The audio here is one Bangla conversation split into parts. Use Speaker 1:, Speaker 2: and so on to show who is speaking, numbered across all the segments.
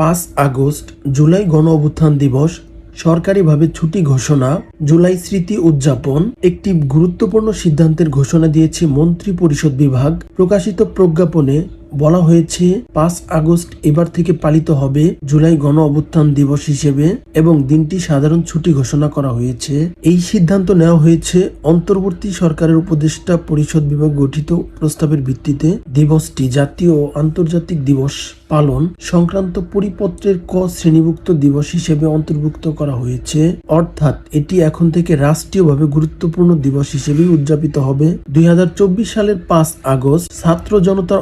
Speaker 1: পাঁচ আগস্ট জুলাই গণ অভ্যুত্থান দিবস, সরকারিভাবে ছুটি ঘোষণা, জুলাই স্মৃতি উদযাপন, একটি গুরুত্বপূর্ণ সিদ্ধান্তের ঘোষণা দিয়েছে মন্ত্রী পরিষদ বিভাগ, প্রকাশিত প্রজ্ঞাপনে বলা হয়েছে, পাঁচ আগস্ট এবার থেকে পালিত হবে জুলাই গণ অভ্যুত্থান দিবস হিসেবে এবং দিনটি সাধারণ ছুটি ঘোষণা করা হয়েছে। এই সিদ্ধান্ত নেওয়া হয়েছে অন্তর্বর্তী সরকারের উপদেষ্টা পরিষদ বিভাগ গঠিত প্রস্তাবের ভিত্তিতে। দিবসটি জাতীয় ও আন্তর্জাতিক দিবস পালন সংক্রান্ত পরিপত্রের ক শ্রেণীভুক্ত দিবস হিসেবে অন্তর্ভুক্ত করা হয়েছে। অর্থাৎ এটি এখন থেকে রাষ্ট্রীয়ভাবে গুরুত্বপূর্ণ দিবস হিসেবে উদযাপিত হবে। দুই হাজার চব্বিশ সালের পাঁচ আগস্ট ছাত্র জনতার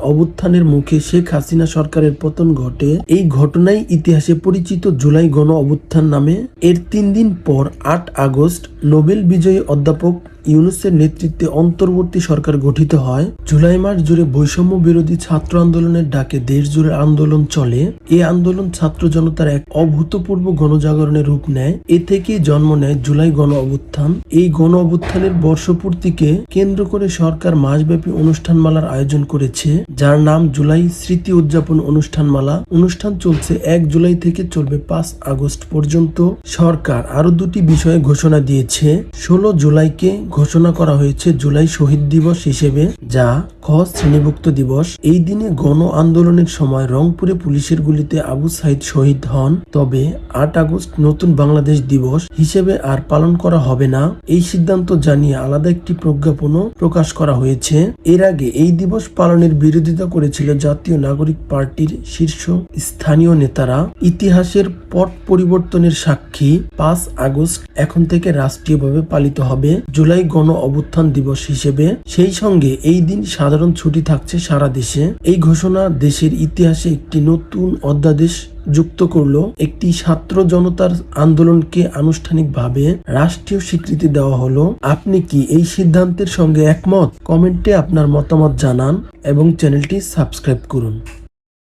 Speaker 1: অভ্যুত্থানের মুখে শেখ হাসিনা সরকারের পতন ঘটে, এই ঘটনায় ইতিহাসে পরিচিত জুলাই গণ অভ্যুত্থান নামে। এর তিন দিন পর আট আগস্ট নোবেল বিজয়ী অধ্যাপক ইউনুসের নেতৃত্বে অন্তর্বর্তী সরকার গঠিত হয়। জুলাই মাস জুড়ে বৈষম্য বিরোধী ছাত্র আন্দোলনের ডাকে দেশ জুড়ে আন্দোলন চলে। এ আন্দোলন ছাত্র জনতার এক অভূতপূর্ব গণজাগরণের রূপ নেয়। এ থেকেই জন্ম নেয় জুলাই গণ অভ্যুত্থান। এই গণ অভ্যুত্থানের বর্ষপূর্তিকে কেন্দ্র করে সরকার মাসব্যাপী অনুষ্ঠানমালার আয়োজন করেছে, যার নাম জুলাই স্মৃতি উদযাপন অনুষ্ঠানমালা। অনুষ্ঠান চলছে এক জুলাই থেকে চলবে পাঁচ আগস্ট পর্যন্ত। সরকার আরও দুটি বিষয়ে ঘোষণা দিয়েছে। ষোলো জুলাইকে ঘোষণা করা হয়েছে জুলাই শহীদ দিবস হিসেবে, যা খ শ্রেণীভুক্ত দিবস। এই দিনে গণ আন্দোলনের সময় রংপুরে পুলিশের গুলিতে আবু সাইদ শহীদ হন। তবে আট আগস্ট নতুন বাংলাদেশ দিবস হিসেবে আর পালন করা হবে না। এই সিদ্ধান্ত জানিয়ে আলাদা একটি প্রজ্ঞাপনও প্রকাশ করা হয়েছে। এর আগে এই দিবস পালনের বিরোধিতা করেছিল জাতীয় নাগরিক পার্টির শীর্ষ স্থানীয় নেতারা। ইতিহাসের পট পরিবর্তনের সাক্ষী পাঁচ আগস্ট এখন থেকে রাষ্ট্রীয়ভাবে পালিত হবে। জুলাই গণ অভ্যুত্থান দিবস হিসেবে সেই সঙ্গে এই দিন সাধারণ ছুটি থাকছে সারা দেশে। এই ঘোষণা দেশের ইতিহাসে একটি নতুন অধ্যাদেশ যুক্ত করল। একটি ছাত্র জনতার আন্দোলনকে আনুষ্ঠানিকভাবে রাষ্ট্রীয় স্বীকৃতি দেওয়া হলো। আপনি কি এই সিদ্ধান্তের সঙ্গে একমত? কমেন্টে আপনার মতামত জানান এবং চ্যানেলটি সাবস্ক্রাইব করুন।